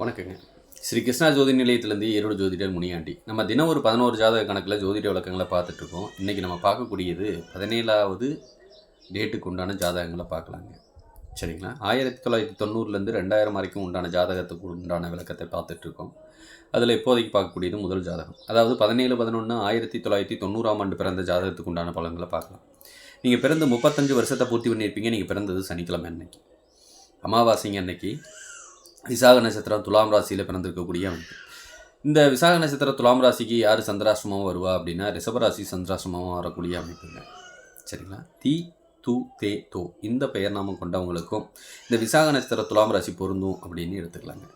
வணக்கங்க. ஸ்ரீ கிருஷ்ணா ஜோதி நிலையத்திலேருந்து ஈரோடு ஜோதிடர் முனியாண்டி. நம்ம தினம் ஒரு பதினோரு ஜாதக கணக்கில் ஜோதிட விளக்கங்களை பார்த்துட்ருக்கோம். இன்றைக்கி நம்ம பார்க்கக்கூடியது பதினேழாவது டேட்டுக்கு உண்டான ஜாதகங்களை பார்க்கலாங்க. சரிங்களா? ஆயிரத்தி தொள்ளாயிரத்தி தொண்ணூறுலேருந்து ரெண்டாயிரம் வரைக்கும் உண்டான ஜாதகத்துக்கு உண்டான விளக்கத்தை பார்த்துட்ருக்கோம். அதில் இப்போதைக்கு பார்க்கக்கூடியது முதல் ஜாதகம். அதாவது பதினேழு பதினொன்று ஆயிரத்தி தொள்ளாயிரத்தி தொண்ணூறாம் ஆண்டு பிறந்த ஜாதகத்துக்கு உண்டான பலன்களை பார்க்கலாம். நீங்கள் பிறந்து முப்பத்தஞ்சு வருஷத்தை பூர்த்தி பண்ணியிருப்பீங்க. நீங்கள் பிறந்தது சனிக்கிழமை அன்னைக்கு. அமாவாசைங்க அன்னைக்கு. விசாக நட்சத்திரம் துலாம் ராசியில் பிறந்திருக்கக்கூடிய அமைப்பு இந்த விசாக நட்சத்திர துலாம் ராசிக்கு யார் சந்திராசிரமம் வருவா அப்படின்னா ரிஷபராசி சந்திராசிரமமாக வரக்கூடிய அமைப்புங்க. சரிங்களா? தி து தே தோ. இந்த பெயர் நாமம் கொண்டவங்களுக்கும் இந்த விசாக நட்சத்திர துலாம் ராசி பொருந்தும் அப்படின்னு எடுத்துக்கலாங்க.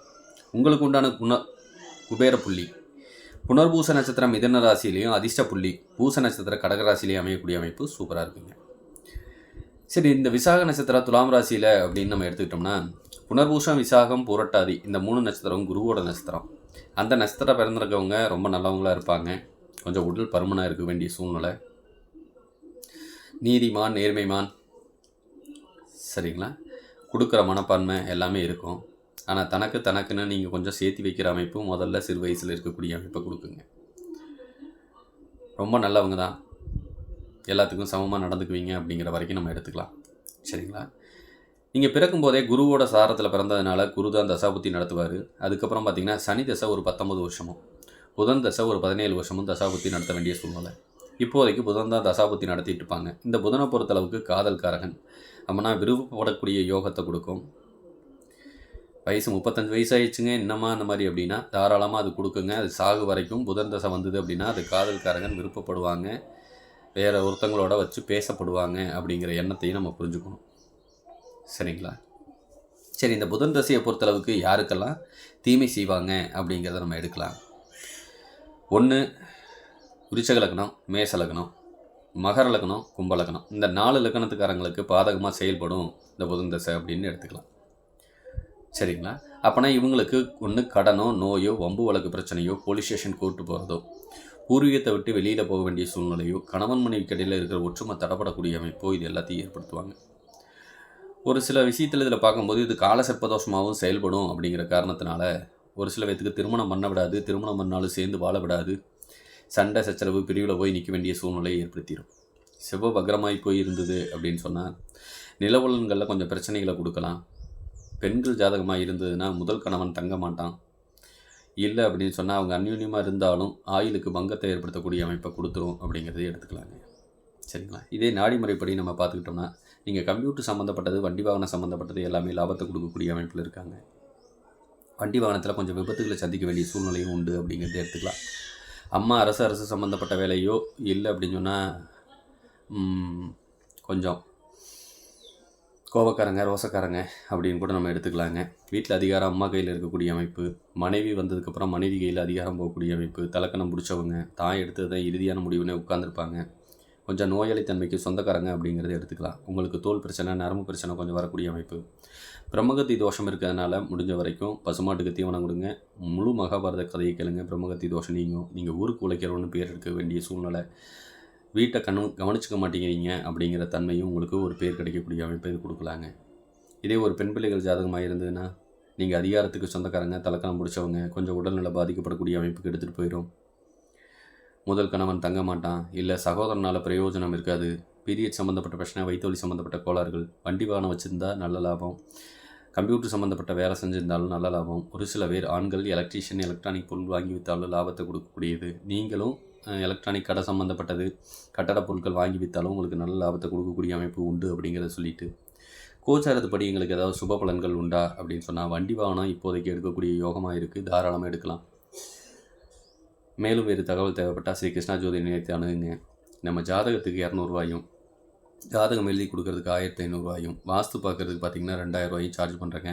உங்களுக்கு உண்டான குண குபேர புள்ளி. புனர்பூச நட்சத்திரம் மிதன ராசியிலையும் அதிர்ஷ்ட புள்ளி. பூச நட்சத்திர கடக ராசிலையும் அமையக்கூடிய அமைப்பு சூப்பராக இருக்குங்க. சரி இந்த விசாக நட்சத்திரம் துலாம் ராசியில் அப்படின்னு நம்ம எடுத்துக்கிட்டோம்னா புனர்பூஷம் விசாகம் புரட்டாதி இந்த மூணு நட்சத்திரம் குருவோட நட்சத்திரம். அந்த நட்சத்திரம் பிறந்திருக்கவங்க ரொம்ப நல்லவங்களா இருப்பாங்க. கொஞ்சம் உடல் பருமனாக இருக்க வேண்டிய சூழ்நிலை. நீதிமான் நேர்மைமான். சரிங்களா? கொடுக்குற மனப்பான்மை எல்லாமே இருக்கும். ஆனால் தனக்கு தனக்குன்னு நீங்கள் கொஞ்சம் சேர்த்து வைக்கிற அமைப்பு முதல்ல சிறு வயசில் இருக்கக்கூடிய அமைப்பை கொடுக்குங்க. ரொம்ப நல்லவங்க தான். எல்லாத்துக்கும் சமமாக நடந்துக்குவீங்க அப்படிங்கிற வரைக்கும் நம்ம எடுத்துக்கலாம். சரிங்களா? நீங்கள் பிறக்கும்போதே குருவோட சாரத்தில் பிறந்ததுனால குரு தான் தசாபுத்தி நடத்துவார். அதுக்கப்புறம் பார்த்தீங்கன்னா சனி தசை ஒரு பத்தொம்பது வருஷமும் புதன் தசை ஒரு பதினேழு வருஷமும் தசாபுத்தி நடத்த வேண்டிய சூழ்நிலை. இப்போதைக்கு புதன் தான் தசாபுத்தி நடத்திட்டு இருப்பாங்க. இந்த புதனை பொறுத்தளவுக்கு காதல்காரகன். அப்படின்னா விருப்பப்படக்கூடிய யோகத்தை கொடுக்கும். வயசு முப்பத்தஞ்சு வயசு ஆயிடுச்சுங்க என்னம்மா அந்த மாதிரி அப்படின்னா தாராளமாக அது கொடுக்குங்க. அது சாகு வரைக்கும் புதன் தசை வந்தது அப்படின்னா அது காதல்காரகன் விருப்பப்படுவாங்க. வேறு ஒருத்தங்களோட வச்சு பேசப்படுவாங்க அப்படிங்கிற எண்ணத்தையும் நம்ம புரிஞ்சுக்கணும். சரிங்களா? சரி இந்த புதன் தசையை பொறுத்தளவுக்கு யாருக்கெல்லாம் தீமை செய்வாங்க அப்படிங்கிறத நம்ம எடுக்கலாம். ஒன்று விருச்சக லக்னம் மேச லக்னம் மகர லக்னம் கும்ப லக்னம். இந்த நாலு லக்னத்துக்காரங்களுக்கு பாதகமாக செயல்படும் இந்த புதன் தசை அப்படின்னு எடுத்துக்கலாம். சரிங்களா? அப்போனா இவங்களுக்கு ஒன்று கடனோ நோயோ வம்பு வழக்கு பிரச்சனையோ போலீஸ் ஸ்டேஷன் கூட்டு போகிறதோ பூர்வீகத்தை விட்டு வெளியில் போக வேண்டிய சூழ்நிலையோ கணவன் மனைவி கடையில் இருக்கிற ஒற்றுமை தடப்படக்கூடிய அமைப்போ இது எல்லாத்தையும் ஏற்படுத்துவாங்க. ஒரு சில விஷயத்தில் இதில் பார்க்கும்போது இது கால சர்ப்பதோஷமாகவும் செயல்படும் அப்படிங்கிற காரணத்தினால ஒரு சில பேத்துக்கு திருமணம் பண்ண விடாது திருமணம் பண்ணாலும் சேர்ந்து வாழ விடாது. சண்டை சச்சரவு பிரிவில் போய் நிற்க வேண்டிய சூழ்நிலையை ஏற்படுத்திடும் செவ்வ பத்திரமாய் போய் இருந்தது அப்படின்னு சொன்னால் நிலவுலன்களில் கொஞ்சம் பிரச்சனைகளை கொடுக்கலாம். பெண்கள் ஜாதகமாக இருந்ததுன்னா முதல் கணவன் தங்க மாட்டான். இல்லை அப்படின்னு சொன்னால் அவங்க அந்யூன்யமாக இருந்தாலும் ஆயுளுக்கு பங்கத்தை ஏற்படுத்தக்கூடிய அமைப்பை கொடுத்துரும் அப்படிங்கிறதையும் எடுத்துக்கலாங்க. சரிங்களா? இதே நாடி முறைப்படி நம்ம பார்த்துக்கிட்டோம்னா நீங்கள் கம்ப்யூட்டர் சம்மந்தப்பட்டது வண்டி வாகனம் சம்மந்தப்பட்டது எல்லாமே லாபத்தை கொடுக்கக்கூடிய அமைப்பில் இருக்காங்க. வண்டி வாகனத்தில் கொஞ்சம் விபத்துகளை சந்திக்க வேண்டிய சூழ்நிலையும் உண்டு அப்படிங்கிறத எடுத்துக்கலாம். அம்மா அரசு அரசு சம்மந்தப்பட்ட வேலையோ இல்லை அப்படின்னு சொன்னால் கொஞ்சம் கோபக்காரங்க ரோசக்காரங்க அப்படின்னு கூட நம்ம எடுத்துக்கலாங்க. வீட்டில் அதிகாரம் அம்மா கையில் இருக்கக்கூடிய அமைப்பு மனைவி வந்ததுக்கப்புறம் மனைவி கையில் அதிகாரம் போகக்கூடிய அமைப்பு தலக்கணம் பிடிச்சவங்க தான் எடுத்ததை இறுதியான முடிவுனே உட்காந்துருப்பாங்க கொஞ்சம் நோயாளித்தன்மைக்கு சொந்தக்காரங்க அப்படிங்கிறத எடுத்துக்கலாம். உங்களுக்கு தோல் பிரச்சனை நரம்பு பிரச்சனை கொஞ்சம் வரக்கூடிய அமைப்பு. பிரம்மகத்தி தோஷம் இருக்கிறதுனால முடிஞ்ச வரைக்கும் பசுமாட்டுக்கு தீவனம் கொடுங்க. முழு மகாபாரத கதையை கேளுங்க. பிரம்மகத்தி தோஷம் நீங்கும். நீங்கள் ஊருக்கு உழைக்கிறோன்னு பேர் எடுக்க வேண்டிய சூழ்நிலை. வீட்டை கண்ணு கவனிச்சிக்க மாட்டேங்கிறீங்க அப்படிங்கிற தன்மையும் உங்களுக்கு ஒரு பேர் கிடைக்கக்கூடிய அமைப்பை இது கொடுக்கலாங்க. இதே ஒரு பெண் பிள்ளைகள் ஜாதகமாக இருந்ததுன்னா நீங்கள் அதிகாரத்துக்கு சொந்தக்காரங்க தலக்கணம் பிடிச்சவங்க கொஞ்சம் உடல்நல பாதிக்கப்படக்கூடிய அமைப்புக்கு எடுத்துகிட்டு போயிடும் முதல் கணவன் தங்க மாட்டான் இல்லை சகோதரனால் பிரயோஜனம் இருக்காது. பீரியட் சம்மந்தப்பட்ட பிரச்சனை வயிற்றுவலி சம்மந்தப்பட்ட கோளாறுகள். வண்டி வாகனம் வச்சுருந்தா நல்ல லாபம். கம்ப்யூட்டர் சம்மந்தப்பட்ட வேலை செஞ்சிருந்தாலும் நல்ல லாபம். ஒரு சில பேர் ஆண்கள் எலக்ட்ரீஷியன் எலக்ட்ரானிக் பொருள் வாங்கி விற்றாலும் லாபத்தை கொடுக்கக்கூடியது. நீங்களும் எலக்ட்ரானிக் கடை சம்மந்தப்பட்டது கட்டட பொருட்கள் வாங்கி விற்றாலும் உங்களுக்கு நல்ல லாபத்தை கொடுக்கக்கூடிய அமைப்பு உண்டு அப்படிங்கிறத சொல்லிட்டு. கோச்சாரத்துப்படி எங்களுக்கு ஏதாவது சுப பலன்கள் உண்டா அப்படின்னு சொன்னால் வண்டி வாகனம் இப்போதைக்கு எடுக்கக்கூடிய யோகமாக இருக்குது தாராளமாக எடுக்கலாம். மேலும் வேறு தகவல் தேவைப்பட்டால் ஸ்ரீ கிருஷ்ணா ஜோதி நிலையத்தை அணுகுங்க. நம்ம ஜாதகத்துக்கு இரநூறுவாயும் ஜாதகம் எழுதி கொடுக்கறதுக்கு ஆயிரத்தி ஐநூறுரூவாயும் வாஸ்து பார்க்குறதுக்கு பார்த்தீங்கன்னா ரெண்டாயிரரூவாயும் சார்ஜ் பண்ணுறேங்க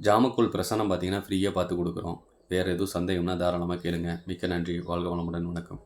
ஜாமக்குள் பிரசனம் பார்த்தீங்கன்னா ஃப்ரீயாக பார்த்து கொடுக்குறோம். வேறு எதுவும் சந்தேகம்னா தாராளமாக கேளுங்க. மிக்க நன்றி. வாழ்க வளமுடன். வணக்கம்.